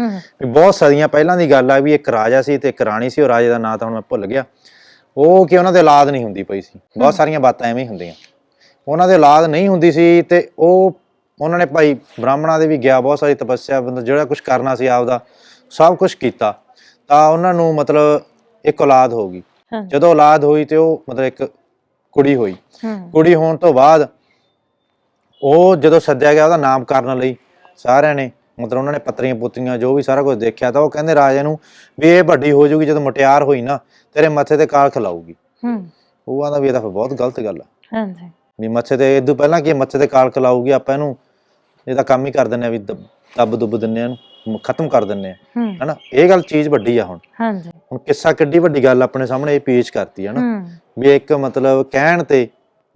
ਵੀ ਬਹੁਤ ਸਦੀਆਂ ਪਹਿਲਾਂ ਦੀ ਗੱਲ ਆ ਵੀ ਇੱਕ ਰਾਜਾ ਸੀ ਤੇ ਇੱਕ ਰਾਣੀ ਸੀ ਉਹ ਰਾਜੇ ਦਾ ਨਾਂ ਤਾਂ ਹੁਣ ਮੈਂ ਭੁੱਲ ਗਿਆ। ਉਹ ਕਿ ਉਹਨਾਂ ਦੇ ਔਲਾਦ ਨਹੀਂ ਹੁੰਦੀ ਪਈ ਸੀ। ਬਹੁਤ ਸਾਰੀਆਂ ਬਾਤਾਂ ਐਵੇਂ ਹੀ ਹੁੰਦੀਆਂ। ਉਹਨਾਂ ਦੇ ਔਲਾਦ ਨਹੀਂ ਹੁੰਦੀ ਸੀ ਤੇ ਉਹ ਉਹਨਾਂ ਨੇ ਭਾਈ ਬ੍ਰਾਹਮਣਾਂ ਦੇ ਵੀ ਗਿਆ ਬਹੁਤ ਸਾਰੀ ਤਪੱਸਿਆ ਮਤਲਬ ਜਿਹੜਾ ਕੁਝ ਕਰਨਾ ਸੀ ਆਪਦਾ ਸਭ ਕੁਝ ਕੀਤਾ। ਤਾਂ ਉਹਨਾਂ ਨੂੰ ਮਤਲਬ ਇੱਕ ਔਲਾਦ ਹੋ ਗਈ। ਜਦੋਂ ਔਲਾਦ ਹੋਈ ਤੇ ਉਹ ਮਤਲਬ ਇੱਕ ਕੁੜੀ ਹੋਈ। ਕੁੜੀ ਹੋਣ ਤੋਂ ਬਾਅਦ ਉਹ ਜਦੋਂ ਸੱਦਿਆ ਗਿਆ ਉਹਦਾ ਨਾਮਕਰਨ ਲਈ ਸਾਰਿਆਂ ਨੇ ਮਤਲਬ ਉਹਨਾਂ ਨੇ ਪੱਤਰੀਆਂ ਪੁੱਤਰੀਆਂ ਜੋ ਵੀ ਸਾਰਾ ਕੁਝ ਦੇਖਿਆ ਤਾਂ ਉਹ ਕਹਿੰਦੇ ਰਾਜੇ ਨੂੰ ਵੀ ਇਹ ਵੱਡੀ ਹੋ ਜਾਊਗੀ ਜਦੋਂ ਮੁਟਿਆਰ ਹੋਈ ਨਾ ਤੇਰੇ ਮੱਥੇ ਤੇ ਕਾਲ ਖਿਲਾਊਗੀ ਹੂੰ। ਉਹ ਆਂਦਾ ਵੀ ਇਹ ਤਾਂ ਫਿਰ ਬਹੁਤ ਗਲਤ ਗੱਲ ਆ। ਹਾਂਜੀ। ਵੀ ਮੱਥੇ ਤੇ ਇਦੋਂ ਪਹਿਲਾਂ ਕੀ ਇਹ ਮੱਥੇ ਤੇ ਕਾਲ ਖਿਲਾਊਗੀ ਆਪਾਂ ਇਹਨੂੰ? ਇਹਦਾ ਕੰਮ ਹੀ ਕਰ ਦਿੰਨੇ ਆ ਵੀ ਦਬ- ਦੱਬ ਦੁੱਬ ਦਿੰਨੇ ਆ ਇਹਨੂੰ ਖਤਮ ਕਰ ਦਿੰਨੇ ਆ। ਹੂੰ। ਹਨਾ? ਇਹ ਗੱਲ ਚੀਜ਼ ਵੱਡੀ ਆ ਹੁਣ। ਹਾਂਜੀ। ਹੁਣ ਕਿੱਸਾ ਕਿੱਡੀ ਵੱਡੀ ਗੱਲ ਆਪਣੇ ਸਾਹਮਣੇ ਇਹ ਪੇਸ਼ ਕਰਤੀ ਹੈ ਨਾ। ਹੂੰ। ਵੀ ਇੱਕ ਮਤਲਬ ਕਹਿਣ ਤੇ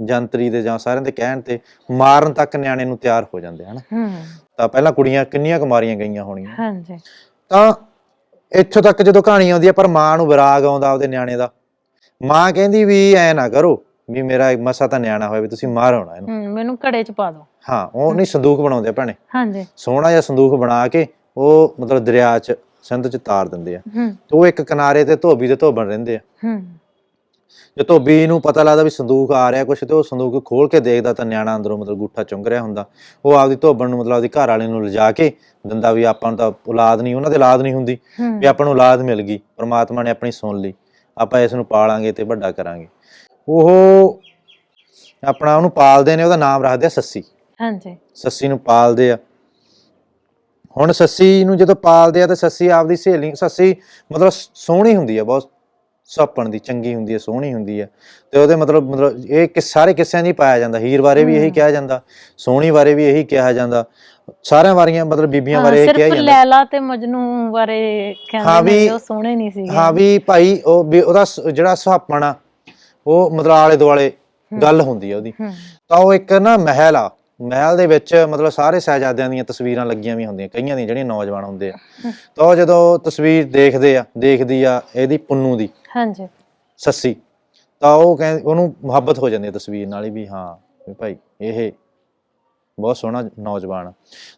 ਜੰਤਰੀ ਦੇ ਜਾਂ ਸਾਰਿਆਂ ਦੇ ਕਹਿਣ ਤੇ ਮਾਰਨ ਤੱਕ ਨਿਆਣੇ ਨੂੰ ਤਿਆਰ ਹੋ ਜਾਂਦੇ ਹਨ? ਤਾਂ ਪਹਿਲਾਂ ਕੁੜੀਆਂ ਕਿੰਨੀਆਂ ਕੁ ਮਾਰੀਆਂ ਗਈਆਂ ਹੋਣੀਆਂ? ਹਾਂਜੀ। ਤਾਂ ਇੱਥੋਂ ਤੱਕ ਜਦੋਂ ਕਹਾਣੀ ਆਉਂਦੀ ਹੈ ਪਰ ਮਾਂ ਨੂੰ ਵਿਰਾਗ ਆਉਂਦਾ ਉਹਦੇ ਨਿਆਣੇ ਦਾ। ਮਾਂ ਕਹਿੰਦੀ ਵੀ ਐ ਨਾ ਕਰੋ ਵੀ ਮੇਰਾ ਇੱਕ ਮਸਾ ਤਾਂ ਨਿਆਣਾ ਹੋਇਆ ਵੀ ਤੁਸੀਂ ਮਾਰੋਣਾ ਇਹਨੂੰ। ਹੂੰ ਮੈਨੂੰ ਘੜੇ ਚ ਪਾ ਦਿਓ। ਹਾਂ ਉਹ ਨਹੀਂ ਸੰਦੂਕ ਬਣਾਉਂਦੇ ਆ ਭੈਣੇ। ਹਾਂਜੀ। ਸੋਹਣਾ ਜਿਹਾ ਸੰਦੂਕ ਬਣਾ ਕੇ ਉਹ ਮਤਲਬ ਦਰਿਆ 'ਚ ਸਿੰਧ 'ਚ ਤਾਰ ਦਿੰਦੇ ਆ। ਤੇ ਉਹ ਇੱਕ ਕਿਨਾਰੇ ਤੇ ਧੋਬੀ ਤੇ ਧੋਬਣ ਰਹਿੰਦੇ ਆ। ਹੂੰ। ਜੇ ਧੋਬੀ ਨੂੰ ਪਤਾ ਲੱਗਦਾ ਵੀ ਸੰਦੂਕ ਆ ਰਿਹਾ ਕੁਛ ਤੇ ਉਹ ਸੰਦੂਕ ਖੋਲ ਕੇ ਦੇਖਦਾ ਤਾਂ ਨਿਆਣਾ ਅੰਦਰੋਂ ਮਤਲਬ ਗੁੱਠਾ ਚੁੰਗ ਰਿਹਾ ਹੁੰਦਾ। ਉਹ ਆਪਦੀ ਧੋਬਣ ਨੂੰ ਮਤਲਬ ਆਪਦੀ ਘਰ ਵਾਲੇ ਨੂੰ ਲਿਜਾ ਕੇ ਦਿੰਦਾ ਵੀ ਆਪਾਂ ਨੂੰ ਤਾਂ ਔਲਾਦ ਨਹੀਂ ਉਹਨਾਂ ਦੇ ਔਲਾਦ ਨਹੀਂ ਹੁੰਦੀ ਵੀ ਆਪਾਂ ਨੂੰ ਔਲਾਦ ਮਿਲ ਗਈ ਪ੍ਰਮਾਤਮਾ ਨੇ ਆਪਣੀ ਸੁਣ ਲਈ ਆਪਾਂ ਇਸ ਨੂੰ ਪਾਲਾਂਗੇ ਤੇ ਵੱਡਾ ਕਰਾਂਗੇ। ਉਹ ਆਪਣਾ ਉਹਨੂੰ ਪਾਲਦੇ ਨੇ ਉਹਦਾ ਨਾਮ ਰੱਖਦੇ ਆ ਸੱਸੀ। ਹਾਂਜੀ। ਸੱਸੀ ਨੂੰ ਪਾਲਦੇ ਆ। ਹੁਣ ਸੱਸੀ ਨੂੰ ਜਦੋਂ ਪਾਲਦੇ ਆ ਤਾਂ ਸੱਸੀ ਆਪਦੀ ਸਹੇਲੀ ਸੱਸੀ ਮਤਲਬ ਸੋਹਣੀ ਹੁੰਦੀ ਆ ਬਹੁਤ ਸਾਪਣ ਦੀ ਚੰਗੀ ਹੁੰਦੀ ਹੈ ਸੋਹਣੀ ਹੁੰਦੀ ਹੈ। ਤੇ ਉਹਦੇ ਮਤਲਬ ਮਤਲਬ ਇਹ ਕਿ ਸਾਰੇ ਕਿੱਸਿਆਂ 'ਚ ਹੀ ਪਾਇਆ ਜਾਂਦਾ ਹੀਰ ਬਾਰੇ ਵੀ ਇਹੀ। ਕਿਹਾ ਜਾਂਦਾ ਸੋਹਣੀ ਬਾਰੇ ਵੀ ਇਹੀ ਕਿਹਾ ਜਾਂਦਾ ਸਾਰਿਆਂ ਵਾਰੀਆਂ ਮਤਲਬ ਬੀਬੀਆਂ ਬਾਰੇ ਇਹ ਕਿਹਾ ਸਿਰਫ ਜਾਂਦਾ। ਲੈਲਾ ਤੇ ਮਜਨੂ ਬਾਰੇ ਕਹਿੰਦੇ ਨੇ ਉਹ ਸੋਹਣੇ ਨਹੀਂ ਸੀਗੇ। ਹਾਂ ਵੀ ਭਾਈ ਉਹ ਉਹਦਾ ਸ- ਜਿਹੜਾ ਸੁਹਾਪਣ ਆ ਉਹ ਮਤਲਬ ਆਲੇ ਦੁਆਲੇ ਗੱਲ ਹੁੰਦੀ ਆ ਉਹਦੀ। ਤਾਂ ਉਹ ਇੱਕ ਨਾ ਮਹਿਲ ਆ ਮਹਿਲ ਦੇ ਵਿੱਚ ਮਤਲਬ ਸਾਰੇ ਸਹਿਜਾਦਿਆਂ ਦੀਆਂ ਤਸਵੀਰਾਂ ਲੱਗੀਆਂ ਵੀ ਹੁੰਦੀਆਂ ਕਈਆਂ ਦੀਆਂ ਜਿਹੜੀਆਂ ਨੌਜਵਾਨ ਹੁੰਦੇ ਆ। ਤਾਂ ਉਹ ਜਦੋਂ ਤਸਵੀਰ ਦੇਖਦੇ ਆ ਦੇਖਦੀ ਆ ਇਹਦੀ ਪੁੰਨੂ ਦੀ ਹਾਂਜੀ। ਸੱਸੀ ਤਾਂ ਉਹ ਕਹਿੰਦੇ ਉਹਨੂੰ ਮੁਹੱਬਤ ਹੋ ਜਾਂਦੀ ਹੈ ਤਸਵੀਰ ਨਾਲ ਹੀ ਵੀ ਹਾਂ ਵੀ ਭਾਈ ਇਹ ਬਹੁਤ ਸੋਹਣਾ ਨੌਜਵਾਨ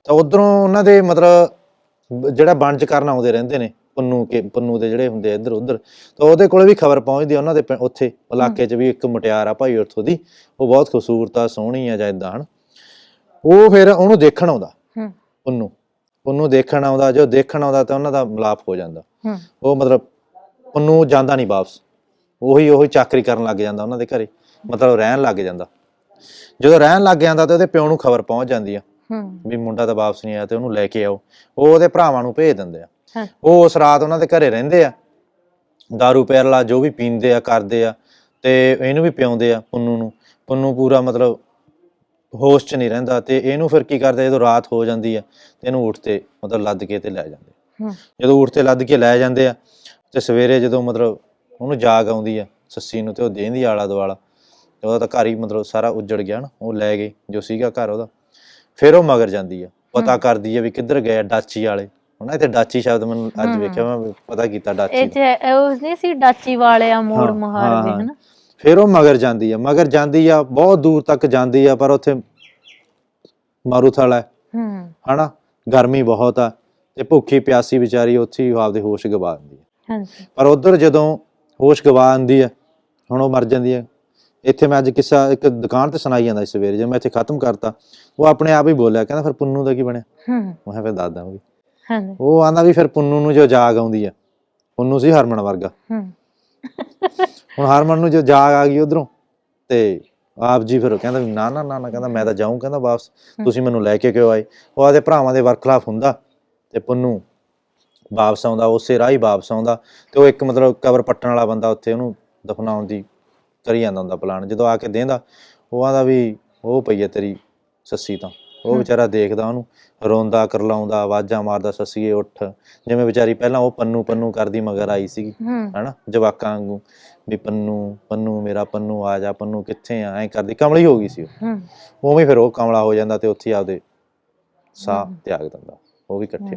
ਤਾਂ ਉਧਰੋਂ ਉਹਨਾਂ ਦੇ ਮਤਲਬ ਜਿਹੜਾ ਬੰਜ ਕਰਨ ਆਉਂਦੇ ਰਹਿੰਦੇ ਨੇ ਪੰਨੂ ਕੇ ਪੰਨੂ ਦੇ ਜਿਹੜੇ ਹੁੰਦੇ ਇੱਧਰ ਉੱਧਰ ਤਾਂ ਉਹਦੇ ਕੋਲੇ ਵੀ ਖਬਰ ਪਹੁੰਚਦੀ ਉਹਨਾਂ ਦੇ ਉੱਥੇ ਇਲਾਕੇ 'ਚ ਵੀ ਇੱਕ ਮੁਟਿਆਰ ਆ ਭਾਈ ਉੱਥੋਂ ਦੀ ਉਹ ਬਹੁਤ ਖੂਬਸੂਰਤ ਆ ਸੋਹਣੀ ਆ ਜਾਂ ਇਦਾਂ ਹਨ? ਉਹ ਫਿਰ ਉਹਨੂੰ ਦੇਖਣ ਆਉਂਦਾ। ਹੂੰ। ਪੰਨੂ ਪੰਨੂ ਦੇਖਣ ਆਉਂਦਾ ਜੋ ਦੇਖਣ ਆਉਂਦਾ ਤਾਂ ਉਹਨਾਂ ਦਾ ਮਿਲਾਪ ਹੋ ਜਾਂਦਾ। ਹੂੰ। ਉਹ ਮਤਲਬ ਉਹਨੂੰ ਜਾਂਦਾ ਨਹੀਂ ਵਾਪਸ। ਉਹੀ ਉਹੀ ਚਾਕਰੀ ਕਰਨ ਲੱਗ ਜਾਂਦਾ ਉਹਨਾਂ ਦੇ ਘਰੇ। ਮਤਲਬ ਰਹਿਣ ਲੱਗ ਜਾਂਦਾ। ਜਦੋਂ ਰਹਿਣ ਲੱਗ ਜਾਂਦਾ ਤੇ ਉਹਦੇ ਪਿਓ ਨੂੰ ਖਬਰ ਪਹੁੰਚ ਜਾਂਦੀ ਆ। ਹੂੰ। ਵੀ ਮੁੰਡਾ ਤਾਂ ਵਾਪਸ ਨਹੀਂ ਆਇਆ ਤੇ ਉਹਨੂੰ ਲੈ ਕੇ ਆਓ। ਉਹ ਉਹਦੇ ਭਰਾਵਾਂ ਨੂੰ ਭੇਜ ਦਿੰਦੇ ਆ। ਹਾਂ। ਉਹ ਉਸ ਰਾਤ ਉਹਨਾਂ ਦੇ ਘਰੇ ਰਹਿੰਦੇ ਆ। दारू ਪੈਰਲਾ ਜੋ ਵੀ ਪੀਂਦੇ ਆ ਕਰਦੇ ਆ। ਤੇ ਇਹਨੂੰ ਵੀ ਪਿਆਉਂਦੇ ਆ ਪੁੰਨੂ ਨੂੰ। ਪੁੰਨੂ ਪੂਰਾ ਮਤਲਬ ਹੋਸ਼ 'ਚ ਨਹੀਂ ਰਹਿੰਦਾ ਤੇ ਇਹਨੂੰ ਫਿਰ ਕੀ ਕਰਦੇ ਜਦੋਂ ਰਾਤ ਹੋ ਜਾਂਦੀ ਆ ਤੇ ਇਹਨੂੰ ਉੱਠ ਤੇ ਮਤਲਬ ਲੱਦ ਕੇ ਤੇ ਲੈ ਜਾਂਦੇ ਹੂੰ ਜਦੋਂ ਉੱਠ ਤੇ ਲੱਦ ਕੇ ਲੈ ਜਾਂਦੇ ਆ ਤੇ ਸਵੇਰੇ ਜਦੋਂ ਮਤਲਬ ਉਹਨੂੰ ਜਾਗ ਆਉਂਦੀ ਆ ਸੱਸੀ ਨੂੰ ਤੇ ਉਹ ਦੇਂਦੀ ਆਲਾ ਦੁਆਲਾ ਤੇ ਉਹਦਾ ਤਾਂ ਘਰ ਹੀ ਮਤਲਬ ਸਾਰਾ ਉੱਜੜ ਗਿਆ ਨਾ ਉਹ ਲੈ ਗਏ ਜੋ ਸੀਗਾ ਘਰ ਉਹਦਾ ਫਿਰ ਉਹ ਮਗਰ ਜਾਂਦੀ ਆ ਪਤਾ। ਕਰਦੀ ਆ ਵੀ ਕਿੱਧਰ ਗਏ ਡਾਚੀ ਵਾਲੇ ਹੁਣ ਇੱਥੇ ਡਾਚੀ ਸ਼ਬਦ ਮੈਨੂੰ ਅੱਜ। ਵੇਖਿਆ ਮੈਂ ਪਤਾ ਕੀਤਾ ਡਾਚੀ ਇਹ ਉਹ ਨਹੀਂ ਸੀ ਡਾਚੀ ਵਾਲਿਆ ਮੋੜ ਹਾਂ, ਮੁਹਾਰ ਦੇ ਹਾਂ, ਹਾਂ। ਹਨਾ ਫਿਰ ਉਹ ਮਗਰ ਜਾਂਦੀ ਆ। ਮਗਰ ਜਾਂਦੀ ਆ ਬਹੁਤ ਦੂਰ ਤੱਕ ਜਾਂਦੀ ਆ ਪਰ ਉੱਥੇ ਮਾਰੂਥਲ ਹੈ। ਹੂੰ। ਹਨਾ? ਗਰਮੀ ਬਹੁਤ ਆ ਤੇ ਭੁੱਖੀ ਪਿਆਸੀ ਵਿਚਾਰੀ ਉੱਥੇ ਹੀ ਆਪਦੇ ਹੋਸ਼ ਗਵਾ ਦਿੰਦੀ ਆ। ਹਾਂਜੀ। ਪਰ ਉਧਰ ਜਦੋਂ ਹੋਸ਼ ਗਵਾ ਆਂਦੀ ਆ ਹੁਣ ਉਹ ਮਰ ਜਾਂਦੀ ਆ। ਇੱਥੇ ਮੈਂ ਅੱਜ ਕਿੱਸਾ ਇੱਕ ਦੁਕਾਨ ਤੇ ਸੁਣਾਈ ਜਾਂਦਾ ਸੀ ਸਵੇਰੇ ਜਦੋਂ ਮੈਂ ਇੱਥੇ ਖਤਮ ਕਰਤਾ ਉਹ ਆਪਣੇ ਆਪ ਹੀ ਬੋਲਿਆ ਕਹਿੰਦਾ ਫਿਰ ਪੁੰਨੂ ਦਾ ਕੀ ਬਣਿਆ? ਹੂੰ। ਮੈਂ ਕਿਹਾ ਫਿਰ ਦੱਸ ਦਾਂਗੀ। ਹਾਂਜੀ। ਉਹ ਆਂਦਾ ਵੀ ਫਿਰ ਪੁੰਨੂ ਨੂੰ ਜੋ ਜਾਗ ਆਉਂਦੀ ਆ ਪੁੰਨੂ ਸੀ ਹਰਮਨ ਵਰਗਾ। ਹੂੰ। ਹੁਣ ਹਰਮਨ ਨੂੰ ਜੋ ਜਾਗ ਆ ਗਈ ਉਧਰੋਂ, ਤੇ ਆਪ ਜੀ ਫਿਰ ਉਹ ਕਹਿੰਦਾ ਵੀ ਨਾ ਨਾ ਨਾ ਨਾ, ਕਹਿੰਦਾ ਮੈਂ ਤਾਂ ਜਾਊਂ, ਕਹਿੰਦਾ ਵਾਪਸ, ਤੁਸੀਂ ਮੈਨੂੰ ਲੈ ਕੇ ਕਿਉਂ ਆਏ? ਉਹ ਆਦੇ ਭਰਾਵਾਂ ਦੇ ਵਰਖਲਾਫ ਹੁੰਦਾ ਤੇ ਪੁੰਨੂ ਵਾਪਸ ਆਉਂਦਾ, ਉਸੇ ਰਾਹ ਹੀ ਵਾਪਸ ਆਉਂਦਾ ਤੇ ਉਹ ਇੱਕ ਮਤਲਬ ਕਬਰ ਪੱਟਣ ਵਾਲਾ ਬੰਦਾ ਉੱਥੇ ਉਹਨੂੰ ਦਫਨਾਉਣ ਦੀ ਕਰੀ ਜਾਂਦਾ ਹੁੰਦਾ ਪਲਾਨ, ਜਦੋਂ ਆ ਕੇ ਦੇਂਦਾ, ਉਹ ਆਂਦਾ ਵੀ ਉਹ ਪਈ ਹੈ ਤੇਰੀ ਸੱਸੀ ਤਾਂ। ਉਹ। ਵਿਚਾਰਾ ਦੇਖਦਾ ਉਹਨੂੰ ਰੋਂਦਾ ਕਰਲਾਉਂਦਾ ਆਵਾਜ਼ਾਂ ਮਾਰਦਾ ਸੱਸੀਏ ਉੱਠ ਜਿਵੇਂ ਵਿਚਾਰੀ ਪਹਿਲਾਂ ਉਹ ਪੰਨੂ ਪੰਨੂ ਕਰਦੀ ਮਗਰ ਆਈ ਸੀਗੀ ਹਨਾ ਜਵਾਕਾਂ ਵਾਂਗੂ ਵੀ ਪੰਨੂ ਪੰਨੂ ਮੇਰਾ ਪੰਨੂ ਆ ਜਾ ਪੰਨੂ ਕਿੱਥੇ ਆ ਐਂ ਕਰਦੀ ਕਮਲੀ ਹੋ ਗਈ ਸੀ ਉਹ। ਉਵੇਂ ਫਿਰ ਉਹ ਕਮਲਾ ਹੋ ਜਾਂਦਾ ਤੇ ਉੱਥੇ ਆਪਦੇ ਸਾਹ। ਤਿਆਗ ਦਿੰਦਾ ਉਹ ਵੀ ਇਕੱਠੇ।